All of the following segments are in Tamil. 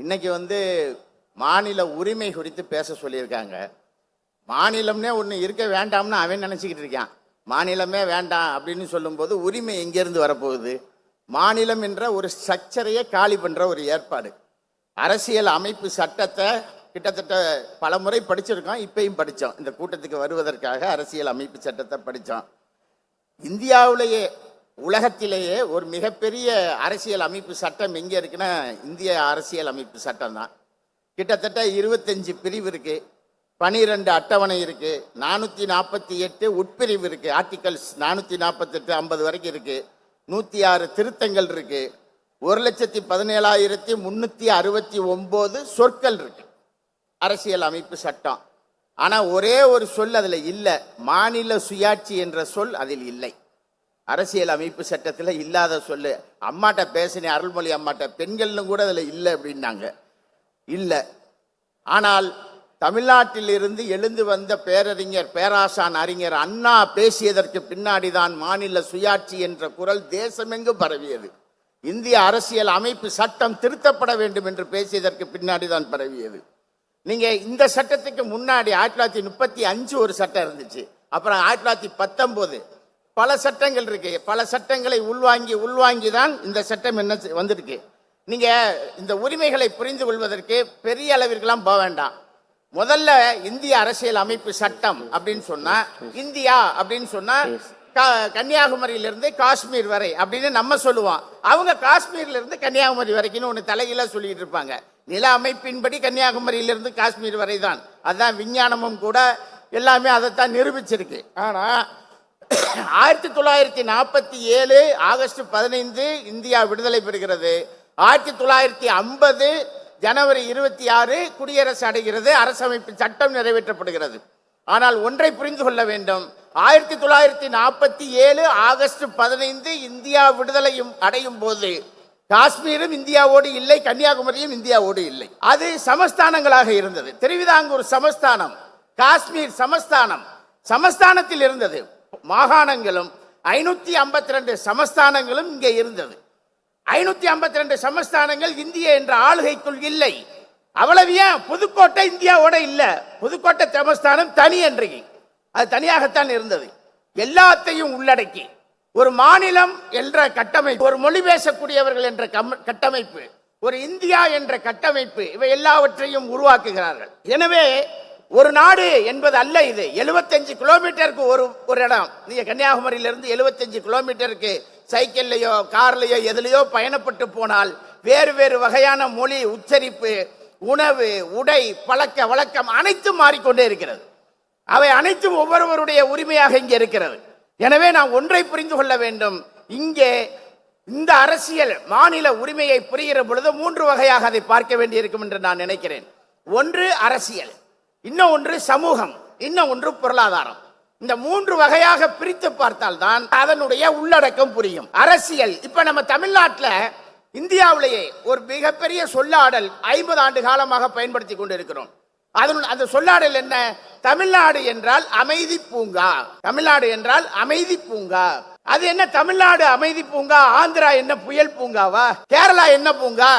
இன்னைக்கு வந்து மாநில உரிமை குறித்து பேச சொல்லியிருக்காங்க. மாநிலம்னே ஒன்று இருக்க வேண்டாம்னு அவன் நினச்சிக்கிட்டு இருக்கான். மாநிலமே வேண்டாம் அப்படின்னு சொல்லும்போது உரிமை எங்கேருந்து வரப்போகுது? மாநிலம் என்ற ஒரு ஸ்ட்ரக்சரையே காலி பண்ணுற ஒரு ஏற்பாடு. அரசியல் அமைப்பு சட்டத்தை கிட்டத்தட்ட பல முறை படிச்சிருக்கோம் இப்பையும் படித்தோம் இந்த கூட்டத்துக்கு வருவதற்காக அரசியல் அமைப்பு சட்டத்தை படித்தோம் இந்தியாவிலேயே உலகத்திலேயே ஒரு மிகப்பெரிய அரசியல் அமைப்பு சட்டம் எங்கே இருக்குன்னா இந்திய அரசியல் அமைப்பு சட்டம் தான். கிட்டத்தட்ட இருபத்தஞ்சு பிரிவு இருக்குது பனிரெண்டு அட்டவணை இருக்குது நானூற்றி நாற்பத்தி எட்டு உட்பிரிவு இருக்குது ஆர்டிகல்ஸ் நானூற்றி நாற்பத்தெட்டு ஐம்பது வரைக்கும் இருக்குது நூற்றி ஆறு திருத்தங்கள் இருக்குது ஒரு லட்சத்தி பதினேழாயிரத்தி முந்நூற்றி அறுபத்தி ஒம்பது சொற்கள் இருக்கு. அரசியல் அமைப்பு சட்டம். ஆனால் ஒரே ஒரு சொல் அதில் இல்லை. மாநில சுயாட்சி என்ற சொல் அதில் இல்லை. அரசியல் அமைப்பு சட்டத்தில் இல்லாத சொல்லு. அம்மாட்ட பேசினேன் அருள்மொழி அம்மாட்ட பெண்கள்னு கூட அதில் இல்லை அப்படின்னாங்க. இல்லை. ஆனால் தமிழ்நாட்டிலிருந்து எழுந்து வந்த பேரறிஞர் பேராசான் அறிஞர் அண்ணா பேசியதற்கு பின்னாடி தான் மாநில சுயாட்சி என்ற குரல் தேசமெங்கும் பரவியது. இந்திய அரசியல் அமைப்பு சட்டம் திருத்தப்பட வேண்டும் என்று பேசியதற்கு பின்னாடி தான் பரவியது. நீங்க இந்த சட்டத்துக்கு முன்னாடி ஆயிரத்தி தொள்ளாயிரத்தி முப்பத்தி அஞ்சு ஒரு சட்டம் இருந்துச்சு. அப்புறம் ஆயிரத்தி தொள்ளாயிரத்தி பத்தொன்பது பல சட்டங்கள் இருக்கு. பல சட்டங்களை உள்வாங்கி உள்வாங்கி தான் இந்த சட்டம் என்ன வந்திருக்கு. நீங்க இந்த உரிமைகளை புரிந்து கொள்வதற்கு பெரிய அளவிற்கெல்லாம் போக வேண்டாம். முதல்ல இந்திய அரசியல் அமைப்பு சட்டம் அப்படின்னு சொன்னா இந்தியா அப்படின்னு சொன்னா க- கன்னியாகுமரியிலிருந்து காஷ்மீர் வரை அப்படின்னு நம்ம சொல்லுவோம். அவங்க காஷ்மீர்ல இருந்து கன்னியாகுமரி வரைக்கும் ஒன்று தலைகீழ சொல்லிட்டு இருப்பாங்க. நில அமைப்பின்படி கன்னியாகுமரியிலிருந்து காஷ்மீர் வரை தான் அதுதான் விஞ்ஞானமும் கூட எல்லாமே அதைத்தான் நிரூபிச்சிருக்கு. ஆனா ஆயிரத்தி தொள்ளாயிரத்தி நாற்பத்தி ஏழு ஆகஸ்ட் பதினைந்து இந்தியா விடுதலை பெறுகிறது. ஆயிரத்தி தொள்ளாயிரத்தி ஐம்பது ஜனவரி இருபத்தி ஆறு குடியரசு அடைகிறது. அரசமைப்பு சட்டம் நிறைவேற்றப்படுகிறது. ஆனால் ஒன்றை புரிந்து கொள்ள வேண்டும். ஆயிரத்தி தொள்ளாயிரத்தி நாற்பத்தி ஏழு ஆகஸ்ட் பதினைந்து இந்தியா விடுதலையும் அடையும் போது காஷ்மீரும் இந்தியாவோடு இல்லை கன்னியாகுமரியும் இந்தியாவோடு இல்லை. அது சமஸ்தானங்களாக இருந்தது. திருவிதாங்கூர் சமஸ்தானம்? காஷ்மீர் சமஸ்தானம். சமஸ்தானத்தில் இருந்தது. மாகாணங்களும் ஐநூத்தி ஐம்பத்தி ரெண்டு சமஸ்தானங்களும் இங்கே இருந்தது. ஐநூத்தி ஐம்பத்தி ரெண்டு சமஸ்தானங்கள் இந்திய என்ற ஆளுகைக்குள் இல்லை. அவ்வளவு ஏன்? புதுக்கோட்டை இந்தியாவோட இல்ல. புதுக்கோட்டை சமஸ்தானம் தனி என்றைக்கு. அது தனியாகத்தான் இருந்தது. எல்லாத்தையும் உள்ளடக்கி. ஒரு மாநிலம் என்ற கட்டமைப்பு ஒரு மொழி பேசக்கூடியவர்கள் என்ற கம்- கட்டமைப்பு ஒரு இந்தியா என்ற கட்டமைப்பு இவை எல்லாவற்றையும் உருவாக்குகிறார்கள். எனவே ஒரு நாடு என்பது அல்ல இது. 75 கிலோமீட்டருக்கு ஒரு ஒரு இடம். நீங்கள் கன்னியாகுமரியிலிருந்து 75 கிலோமீட்டருக்கு சைக்கிள்லையோ கார்லையோ எதுலையோ பயணப்பட்டு போனால் வேறு வேறு வகையான மொழி உச்சரிப்பு உணவு உடை பழக்க வழக்கம் அனைத்தும் மாறிக்கொண்டே இருக்கிறது. அவை அனைத்தும் ஒவ்வொருவருடைய உரிமையாக இங்கே இருக்கிறது. எனவே நாம் ஒன்றை புரிந்து கொள்ள வேண்டும். இங்கே இந்த அரசியல் மாநில உரிமையை புரிகிற பொழுது மூன்று வகையாக அதை பார்க்க வேண்டியிருக்கும் என்று நான் நினைக்கிறேன். ஒன்று அரசியல். இன்னும் ஒன்று சமூகம் இன்னும் ஒன்று பொருளாதாரம். இந்த மூன்று வகையாக பிரித்து பார்த்தால் தான் அதனுடைய உள்ளடக்கம் புரியும். அரசியல் இப்ப நம்ம தமிழ்நாட்டில் இந்தியாவிலேயே ஒரு மிகப்பெரிய சொல்லாடல் ஐம்பது ஆண்டு காலமாக பயன்படுத்தி கொண்டிருக்கிறோம். அதன் அந்த சொல்லாடல் என்ன? தமிழ்நாடு என்றால் அமைதி பூங்கா. தமிழ்நாடு என்றால் அமைதி பூங்கா. அது என்ன தமிழ்நாடு அமைதி பூங்கா? ஆந்திரா என்ன புயல் பூங்காவா? கேரளா என்ன பூங்கா?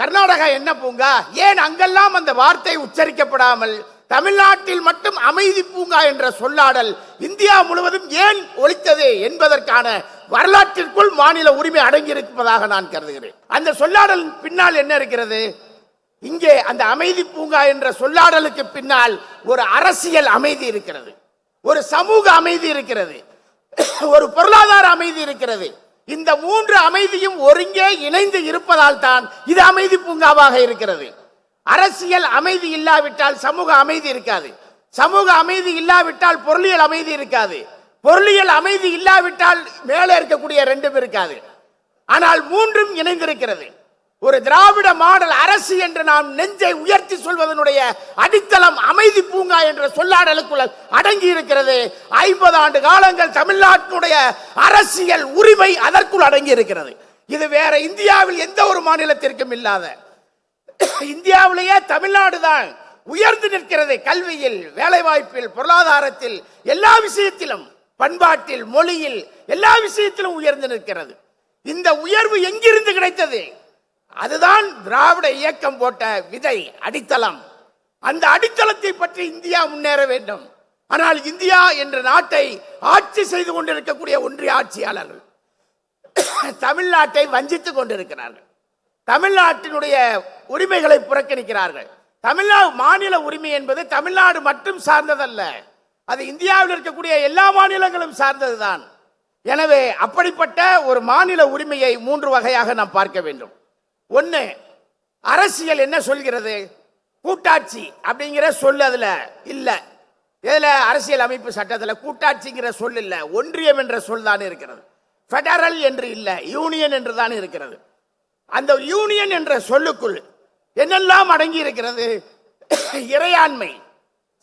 கர்நாடகா என்ன பூங்கா? ஏன் அங்கெல்லாம் அந்த வார்த்தை உச்சரிக்கப்படாமல் தமிழ்நாட்டில் மட்டும் அமைதி பூங்கா என்ற சொல்லாடல் இந்தியா முழுவதும் ஏன் ஒழித்தது என்பதற்கான வரலாற்றிற்குள் மாநில உரிமை அடங்கியிருப்பதாக நான் கருதுகிறேன். அந்த சொல்லாடல் பின்னால் என்ன இருக்கிறது? இங்கே அந்த அமைதி பூங்கா என்ற சொல்லாடலுக்கு பின்னால் ஒரு அரசியல் அமைதி இருக்கிறது. ஒரு சமூக அமைதி இருக்கிறது. ஒரு பொருளாதார அமைதி இருக்கிறது. இந்த மூன்று அமைதியும் ஒருங்கே இணைந்து இருப்பதால் தான் இது அமைதி பூங்காவாக இருக்கிறது. அரசியல் அமைதி இல்லாவிட்டால் சமூக அமைதி இருக்காது. சமூக அமைதி இல்லாவிட்டால் பொருளியல் அமைதி இருக்காது. பொருளியல் அமைதி இல்லாவிட்டால் மேலே இருக்கக்கூடிய ரெண்டும் இருக்காது. ஆனால் மூன்றும் இணைந்திருக்கிறது. ஒரு திராவிட மாடல் அரசு என்று நாம் நெஞ்சை உயர்த்தி சொல்வதனுடைய அடித்தளம் அமைதி பூங்கா என்ற சொல்லாடலுக்குள்ள அடங்கி இருக்கிறது ஐம்பது ஆண்டு காலங்கள் தமிழ்நாட்டினுடைய அரசியல் உரிமை அதற்குள் அடங்கி இருக்கிறது இது வேற இந்தியாவில் எந்த ஒரு மாநிலத்திற்கும் இல்லாத இந்தியாவிலேயே தமிழ்நாடு தான் உயர்ந்து நிற்கிறது கல்வியில் வேலைவாய்ப்பில் பொருளாதாரத்தில் எல்லா விஷயத்திலும் பண்பாட்டில் மொழியில் எல்லா விஷயத்திலும் உயர்ந்து நிற்கிறது. இந்த உயர்வு எங்கிருந்து கிடைத்தது? அதுதான் திராவிட இயக்கம் போட்ட விதை அடித்தளம். அந்த அடித்தளத்தை பற்றி இந்தியா முன்னேற வேண்டும். ஆனால் இந்தியா என்ற நாட்டை ஆட்சி செய்து கொண்டிருக்கக்கூடிய ஒன்றிய ஆட்சியாளர்கள் தமிழ்நாட்டை வஞ்சித்துக் கொண்டிருக்கிறார்கள். தமிழ்நாட்டினுடைய உரிமைகளை புறக்கணிக்கிறார்கள். தமிழ்நாடு மாநில உரிமை என்பது தமிழ்நாடு மட்டும் சார்ந்ததல்ல. அது இந்தியாவில் இருக்கக்கூடிய எல்லா மாநிலங்களும் சார்ந்ததுதான். எனவே அப்படிப்பட்ட ஒரு மாநில உரிமையை மூன்று வகையாக நாம் பார்க்க வேண்டும். ஒன்று அரசியல் என்ன சொல்கிறது? கூட்டாட்சி அப்படிங்கிற சொல் அதில் இல்லை. இதில் அரசியல் அமைப்பு சட்டத்தில் கூட்டாட்சிங்கிற சொல் இல்லை. ஒன்றியம் என்ற சொல் தான் இருக்கிறது. ஃபெடரல் என்று இல்லை யூனியன் என்று தான் இருக்கிறது. அந்த யூனியன் என்ற சொல்லுக்குள் என்னெல்லாம் அடங்கி இருக்கிறது இறையாண்மை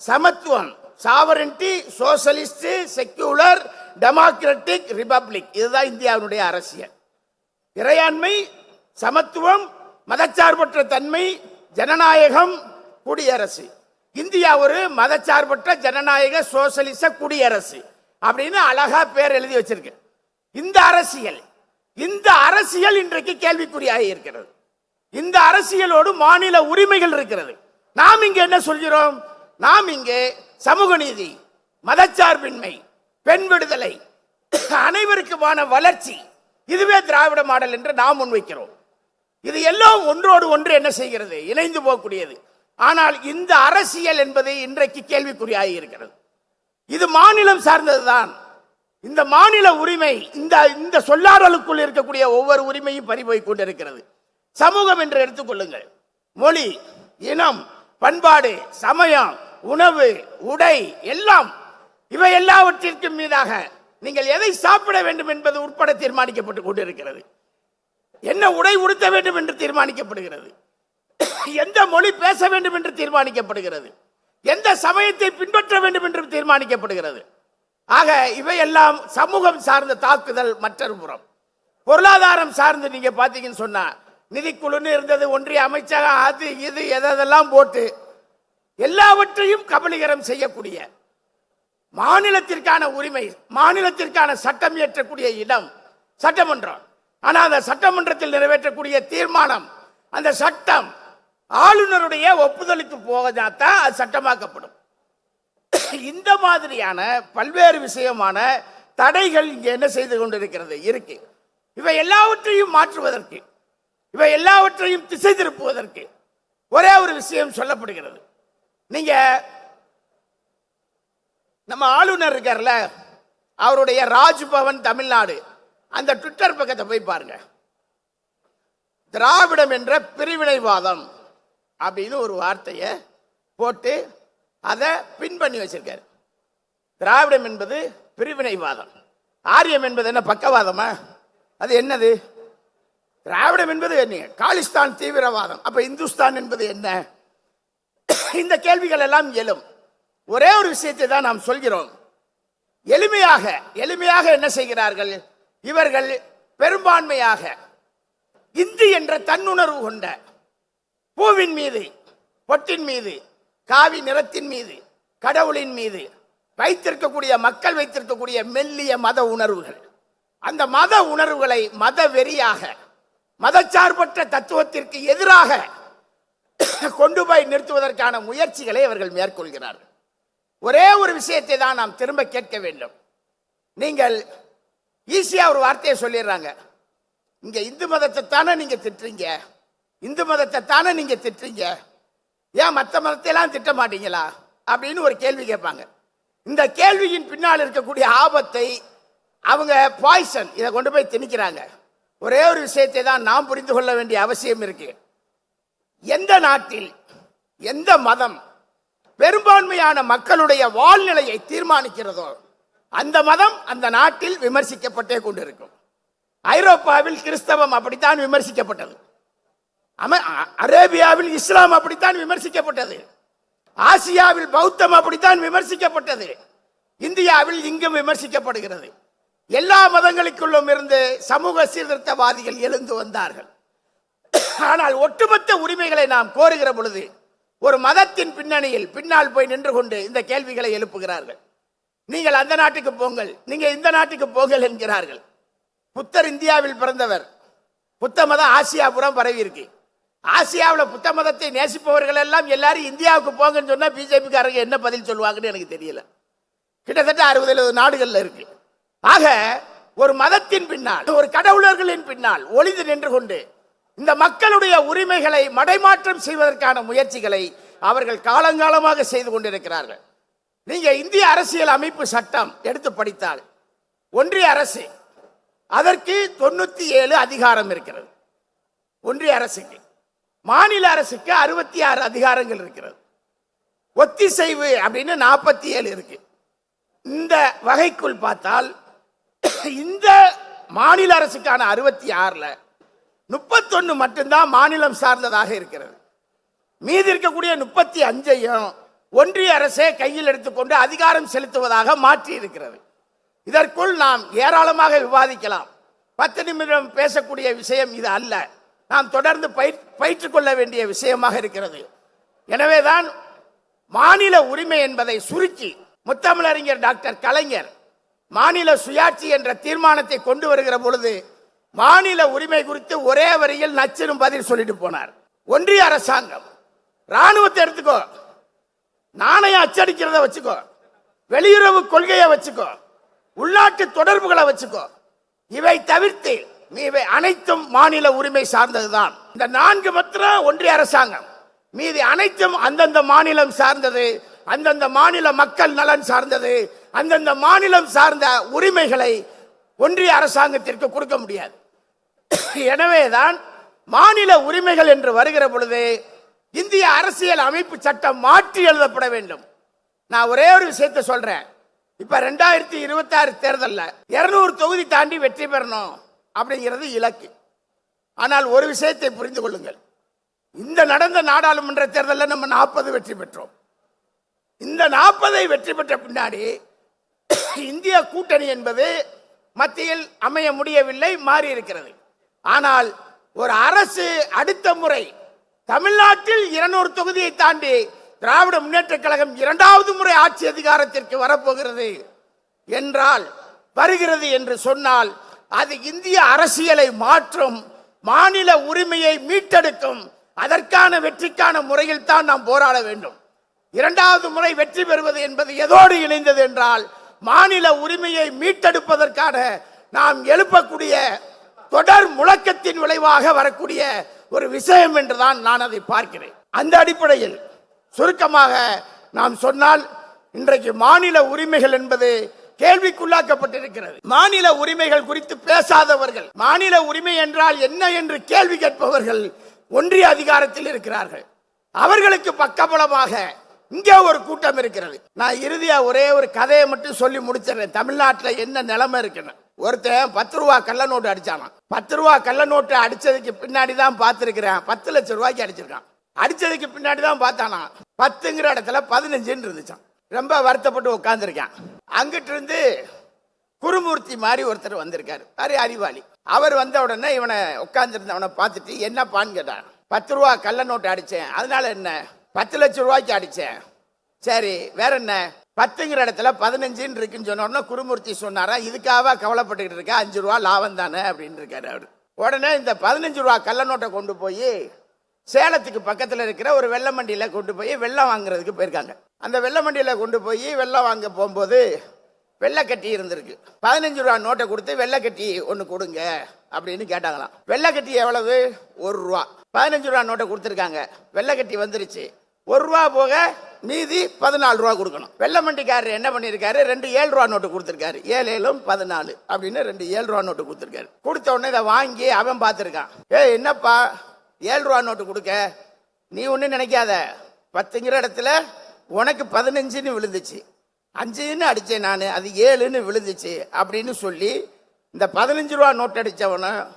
சமத்துவம் sovereignty socialist secular democratic republic இதுதான் இந்தியாவினுடைய அரசியல். இறையாண்மை சமத்துவம் மதச்சார்பற்ற தன்மை ஜனநாயகம் குடியரசு. இந்தியா ஒரு மதச்சார்பற்ற ஜனநாயக சோசலிச குடியரசு அப்படின்னு அழகா பேர் எழுதி வச்சிருக்கு. இந்த அரசியல் இந்த அரசியல் இன்றைக்கு கேள்விக்குறியாக இருக்கிறது. இந்த அரசியலோடு மாநில உரிமைகள் இருக்கிறது. நாம் இங்கே என்ன சொல்கிறோம்? நாம் இங்கே சமூக நீதி மதச்சார்பின்மை பெண் விடுதலை அனைவருக்குமான வளர்ச்சி இதுவே திராவிட மாடல் என்று நாம் முன்வைக்கிறோம். இது எல்லாம் ஒன்றோடு ஒன்று என்ன செய்கிறது? இணைந்து போகக்கூடியது. ஆனால் இந்த அரசியல் என்பது இன்றைக்கு கேள்விக்குறியாகி இருக்கிறது. இது மாநிலம் சார்ந்ததுதான். இந்த மாநில உரிமை இந்த இந்த சொல்லாடலுக்குள் இருக்கக்கூடிய ஒவ்வொரு உரிமையும் பறிபோய் கொண்டிருக்கிறது. சமூகம் என்று எடுத்துக்கொள்ளுங்கள் மொழி இனம் பண்பாடு சமயம் உணவு உடை எல்லாம் இவை எல்லாவற்றிற்கும் மீதாக நீங்கள் எதை சாப்பிட வேண்டும் என்பது உட்பட தீர்மானிக்கப்பட்டு கொண்டிருக்கிறது. என்ன உடை உடுத்த வேண்டும் என்று தீர்மானிக்கப்படுகிறது. எந்த மொழி பேச வேண்டும் என்று தீர்மானிக்கப்படுகிறது. எந்த சமயத்தை பின்பற்ற வேண்டும் என்று தீர்மானிக்கப்படுகிறது. ஆக இவையெல்லாம் சமூகம் சார்ந்த தாக்குதல் மற்றொரு புறம். பொருளாதாரம் சார்ந்து நீங்க பாத்தீங்கன்னு சொன்னா நிதிக்குழுன்னு இருந்தது ஒன்றிய அமைச்சகம் அது இது எதெல்லாம் போட்டு எல்லாவற்றையும் கபலீகரம் செய்யக்கூடிய மாநிலத்திற்கான உரிமை மாநிலத்திற்கான சட்டம் இயற்றக்கூடிய இடம் சட்டமன்றம். ஆனால் அந்த சட்டமன்றத்தில் நிறைவேற்றக்கூடிய தீர்மானம் அந்த சட்டம் ஆளுநருடைய ஒப்புதலுக்கு போகத்தான் அது சட்டமாக்கப்படும். இந்த மாதிரியான பல்வேறு விஷயமான தடைகள் இங்கே என்ன செய்து கொண்டிருக்கிறது? இருக்கு. இவை எல்லாவற்றையும் மாற்றுவதற்கு இவை எல்லாவற்றையும் திசை திருப்புவதற்கு ஒரே ஒரு விஷயம் சொல்லப்படுகிறது. நீங்க நம்ம ஆளுநர் இருக்கார்ல அவருடைய ராஜ்பவன் தமிழ்நாடு அந்த ட்விட்டர் பக்கத்தை போய் பாருங்க. திராவிடம் என்ற பிரிவினைவாதம் அப்படின்னு ஒரு வார்த்தையை போட்டு அதை பின் பண்ணி வச்சிருக்காரு. திராவிடம் என்பது பிரிவினைவாதம். ஆரியம் என்பது என்ன பக்கவாதமா? அது என்னது? திராவிடம் என்பது என்ன? காலிஸ்தான் தீவிரவாதம். அப்ப இந்துஸ்தான் என்பது என்ன? இந்த கேள்விகள் எல்லாம் எழும். ஒரே ஒரு விஷயத்தை தான் நாம் சொல்கிறோம். எளிமையாக எளிமையாக என்ன செய்கிறார்கள்? இவர்கள் பெரும்பான்மையாக இந்து என்ற தன்னுணர்வு கொண்ட பூவின் மீது பொட்டின் மீது காவி நிறத்தின் மீது கடவுளின் மீது வைத்திருக்கக்கூடிய மக்கள் வைத்திருக்கக்கூடிய மெல்லிய மத உணர்வுகள். அந்த மத உணர்வுகளை மத வெறியாக மதச்சார்பற்ற தத்துவத்திற்கு எதிராக கொண்டு போய் நிறுத்துவதற்கான முயற்சிகளை அவர்கள் மேற்கொள்கிறார்கள். ஒரே ஒரு விஷயத்தை தான் நாம் திரும்ப கேட்க வேண்டும். நீங்கள் ஈஸியாக ஒரு வார்த்தையை சொல்லிடுறாங்க. இங்கே இந்து மதத்தை தானே நீங்கள் திட்டுறீங்க? இந்து மதத்தை தானே நீங்கள் திட்டுறீங்க? ஏன் மற்ற மதத்தையெல்லாம் திட்ட மாட்டீங்களா அப்படின்னு ஒரு கேள்வி கேட்பாங்க. இந்த கேள்வியின் பின்னால் இருக்கக்கூடிய ஆபத்தை அவங்க பாய்சன் இதை கொண்டு போய் திணிக்கிறாங்க. ஒரே ஒரு விஷயத்தை தான் நாம் புரிந்து கொள்ள வேண்டிய அவசியம் இருக்கு. எந்த நாட்டில் எந்த மதம் பெரும்பான்மையான மக்களுடைய வாழ்நிலையை தீர்மானிக்கிறதோ அந்த மதம் அந்த நாட்டில் விமர்சிக்கப்பட்டே கொண்டிருக்கும். ஐரோப்பாவில் கிறிஸ்தவம் அப்படித்தான் விமர்சிக்கப்பட்டது. அரேபியாவில் இஸ்லாம் அப்படித்தான் விமர்சிக்கப்பட்டது. ஆசியாவில் பௌத்தம் அப்படித்தான் விமர்சிக்கப்பட்டது. இந்தியாவில் இங்கும் விமர்சிக்கப்படுகிறது. எல்லா மதங்களுக்குள்ளும் இருந்து சமூக சீர்திருத்தவாதிகள் எழுந்து வந்தார்கள். ஆனால் ஒட்டுமொத்த உரிமைகளை நாம் கோருகிற பொழுது ஒரு மதத்தின் பின்னணியில் பின்னால் போய் நின்று கொண்டு இந்த கேள்விகளை எழுப்புகிறார்கள். நீங்கள் அந்த நாட்டுக்கு போங்கள் நீங்கள் இந்த நாட்டுக்கு போங்கள் என்கிறார்கள். புத்தர் இந்தியாவில் பிறந்தவர். புத்த மதம் ஆசியாபுரம் பரவி இருக்கு. ஆசியாவில் புத்த மதத்தை நேசிப்பவர்கள் எல்லாம் எல்லாரும் இந்தியாவுக்கு போங்கன்னு சொன்னால் பிஜேபிக்காரங்க என்ன பதில் சொல்லுவாங்கன்னு எனக்கு தெரியல. கிட்டத்தட்ட அறுபது எழுபது நாடுகளில் இருக்கு. ஆக ஒரு மதத்தின் பின்னால் ஒரு கடவுளர்களின் பின்னால் ஒளிந்து நின்று கொண்டு இந்த மக்களுடைய உரிமைகளை மடைமாற்றம் செய்வதற்கான முயற்சிகளை அவர்கள் காலங்காலமாக செய்து கொண்டிருக்கிறார்கள். நீங்க இந்திய அரசியல் அமைப்பு சட்டம் எடுத்து படித்தால் ஒன்றிய அரசு அதற்கு தொண்ணூத்தி ஏழு அதிகாரம் இருக்கிறது. ஒன்றிய அரசுக்கு. மாநில அரசுக்கு அறுபத்தி ஆறு அதிகாரங்கள் இருக்கிறது. ஒத்திசைவு அப்படின்னு நாற்பத்தி ஏழு இருக்கு. இந்த வகைக்குள் பார்த்தால் இந்த மாநில அரசுக்கான அறுபத்தி ஆறுல முப்பத்தொன்னு மட்டும்தான் மாநிலம் சார்ந்ததாக இருக்கிறது. மீதி இருக்கக்கூடிய முப்பத்தி அஞ்சையும் ஒன்றிய அரசே கையில் எடுத்துக்கொண்டு அதிகாரம் செலுத்துவதாக மாற்றி இருக்கிறது இதற்குள் நாம் ஏராளமாக விவாதிக்கலாம். பத்து நிமிடம் பேசக்கூடிய விஷயம் இது அல்ல. நாம் தொடர்ந்து பயிற் கொள்ள வேண்டிய விஷயமாக இருக்கிறது. எனவேதான் மாநில உரிமை என்பதை சுருக்கி முத்தமிழறிஞர் டாக்டர் கலைஞர் மாநில சுயாட்சி என்ற தீர்மானத்தை கொண்டு வருகிற பொழுது மாநில உரிமை குறித்து ஒரே வரியில் நச்சிரும் பதில் சொல்லிட்டு போனார். ஒன்றிய அரசாங்கம் ராணுவத்தை எடுத்துக்கோ நாணயம் அச்சடிக்கிறத வச்சுக்கோ வெளியுறவு கொள்கையை வச்சுக்கோ உள்நாட்டு தொடர்புகளை வச்சுக்கோ இவை தவிர்த்து இவை அனைத்தும் மாநில உரிமை சார்ந்ததுதான். இந்த நான்கு மாத்திரம் ஒன்றிய அரசாங்கம். மீதி அனைத்தும் அந்தந்த மாநிலம் சார்ந்தது அந்தந்த மாநில மக்கள் நலன் சார்ந்தது அந்தந்த மாநிலம் சார்ந்த உரிமைகளை ஒன்றிய அரசாங்கத்திற்கு கொடுக்க முடியாது. எனவேதான் மாநில உரிமைகள் என்று வருகிற பொழுது இந்திய அரசியல் அமைப்பு சட்டம் மாற்றி எழுதப்பட வேண்டும். நான் ஒரே ஒரு விஷயத்தை சொல்றேன். இப்ப ரெண்டாயிரத்தி இருபத்தி ஆறு தேர்தல்ல இருநூறு தொகுதி தாண்டி வெற்றி பெறணும். அப்படிங்கிறது இலக்கு. ஆனால் ஒரு விஷயத்தை புரிந்து கொள்ளுங்கள். இந்த நடந்த நாடாளுமன்ற தேர்தலில் நம்ம நாற்பது வெற்றி பெற்றோம். இந்த நாற்பதை வெற்றி பெற்ற பின்னாடி இந்திய கூட்டணி என்பது மத்தியில் அமைய முடியவில்லை மாறி இருக்கிறது. ஆனால் ஒரு அரசு அடுத்த முறை தமிழ்நாட்டில் இருநூறு தொகுதியை தாண்டி திராவிட முன்னேற்ற கழகம் இரண்டாவது முறை ஆட்சி அதிகாரத்திற்கு வரப்போகிறது என்றால் வருகிறது என்று சொன்னால் அது இந்திய அரசியலை மாற்றும் மாநில உரிமையை மீட்டெடுக்கும் அதற்கான வெற்றிக்கான முறையில் தான் நாம் போராட வேண்டும். இரண்டாவது முறை வெற்றி பெறுவது என்பது எதோடு இணைந்தது என்றால் மாநில உரிமையை மீட்டெடுப்பதற்கான நாம் எழுப்பக்கூடிய தொடர் முழக்கத்தின் விளைவாக வரக்கூடிய ஒரு விஷயம் என்றுதான் நான் அதை பார்க்கிறேன். அந்த அடிப்படையில் சுருக்கமாக நாம் சொன்னால் இன்றைக்கு மாநில உரிமைகள் என்பது கேள்விக்குள்ளாக்கப்பட்டிருக்கிறது. மாநில உரிமைகள் குறித்து பேசாதவர்கள். மாநில உரிமை என்றால் என்ன என்று கேள்வி கேட்பவர்கள் ஒன்றிய அதிகாரத்தில் இருக்கிறார்கள். அவர்களுக்கு பக்கபலமாக இங்கே ஒரு கூட்டம் இருக்கிறது. நான் இறுதியா ஒரே ஒரு கதையை மட்டும் சொல்லி முடிச்சிடுறேன். தமிழ்நாட்டில் என்ன நிலைமை இருக்குன்னு. ஒருத்தன் பத்து ரூபா கள்ள நோட்டு அடிச்சானாம் பத்து ரூபா கள்ள நோட்டு அடிச்சதுக்கு பின்னாடி தான் பார்த்துருக்கிறேன். பத்து லட்சம் ரூபாய்க்கு அடிச்சிருக்கான். அடிச்சதுக்கு பின்னாடி தான் பார்த்தானா பத்துங்கிற இடத்துல பதினஞ்சுன்னு இருந்துச்சான் ரொம்ப வருத்தப்பட்டு உட்காந்துருக்கான் அங்கிட்டு இருந்து குருமூர்த்தி மாதிரி ஒருத்தர் வந்திருக்காரு. அரி அறிவாளி. அவர் வந்த உடனே இவனை உட்காந்துருந்தவனை பார்த்துட்டு என்னப்பான்னு கேட்டான். பத்து ரூபா கள்ள நோட்டு அடித்தேன் அதனால என்ன? பத்து லட்சம் ரூபாய்க்கு அடித்தேன் சரி வேற என்ன? பத்துங்கிற இடத்துல பதினஞ்சுன்னு இருக்குன்னு சொன்ன உடனே குருமூர்த்தி சொன்னாரா இதுக்காக கவலைப்பட்டுக்கிட்டு இருக்கா? அஞ்சு ரூபா லாபம் தானே? அப்படின்னு இருக்காரு அவர். உடனே இந்த பதினஞ்சு ரூபா கள்ள நோட்டை கொண்டு போய் சேலத்துக்கு பக்கத்தில் இருக்கிற ஒரு வெள்ளை மண்டியில் கொண்டு போய் வெள்ளம் வாங்குறதுக்கு போயிருக்காங்க. அந்த வெள்ளை மண்டியில் கொண்டு போய் வெள்ளம் வாங்க போகும்போது வெள்ளைக்கட்டி இருந்திருக்கு. பதினஞ்சு ரூபா நோட்டை கொடுத்து வெள்ளைக்கட்டி ஒன்று கொடுங்க அப்படின்னு கேட்டாங்களாம். வெள்ளைக்கட்டி எவ்வளவு? ஒரு ரூபா. பதினஞ்சு ரூபா நோட்டை கொடுத்துருக்காங்க. வெள்ளைக்கட்டி வந்துருச்சு. ஒரு ரூபா போக மீதி பதினாலு ரூபா கொடுக்கணும். வெள்ளை மண்டிக்காரர் என்ன பண்ணியிருக்காரு? ரெண்டு ஏழு ரூபா நோட்டு கொடுத்துருக்காரு. ஏழு ஏழும் பதினாலு அப்படின்னு ரெண்டு ஏழு ரூபா நோட்டு கொடுத்துருக்காரு. கொடுத்த உடனே இதை வாங்கி அவன் பார்த்துருக்கான். ஏய் என்னப்பா? ஏழு ரூபா நோட்டு கொடுக்க. நீ ஒன்றும் நினைக்காத. பத்துங்கிற இடத்துல உனக்கு பதினஞ்சுன்னு விழுந்துச்சு. அஞ்சுன்னு அடித்தேன் நான் அது ஏழுன்னு விழுந்துச்சு அப்படின்னு சொல்லி இந்த பதினஞ்சு ரூபா நோட் அடித்தவனும்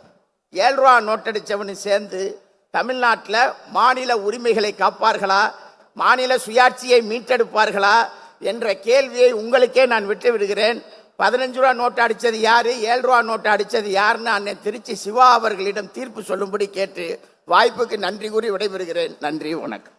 ஏழு ரூபா நோட் அடித்தவனும் சேர்ந்து தமிழ்நாட்டில் மாநில உரிமைகளை காப்பார்களா? மாநில சுயாட்சியை மீட்டெடுப்பார்களா? என்ற கேள்வியை உங்களுக்கே நான் விட்டு விடுகிறேன். பதினஞ்சு ரூபா நோட்டு அடித்தது யாரு? ஏழு ரூபா நோட்டு அடித்தது யாருன்னு அண்ணன் திருச்சி சிவா அவர்களிடம் தீர்ப்பு சொல்லும்படி கேட்டு வாய்ப்புக்கு நன்றி கூறி விடைபெறுகிறேன். நன்றி வணக்கம்.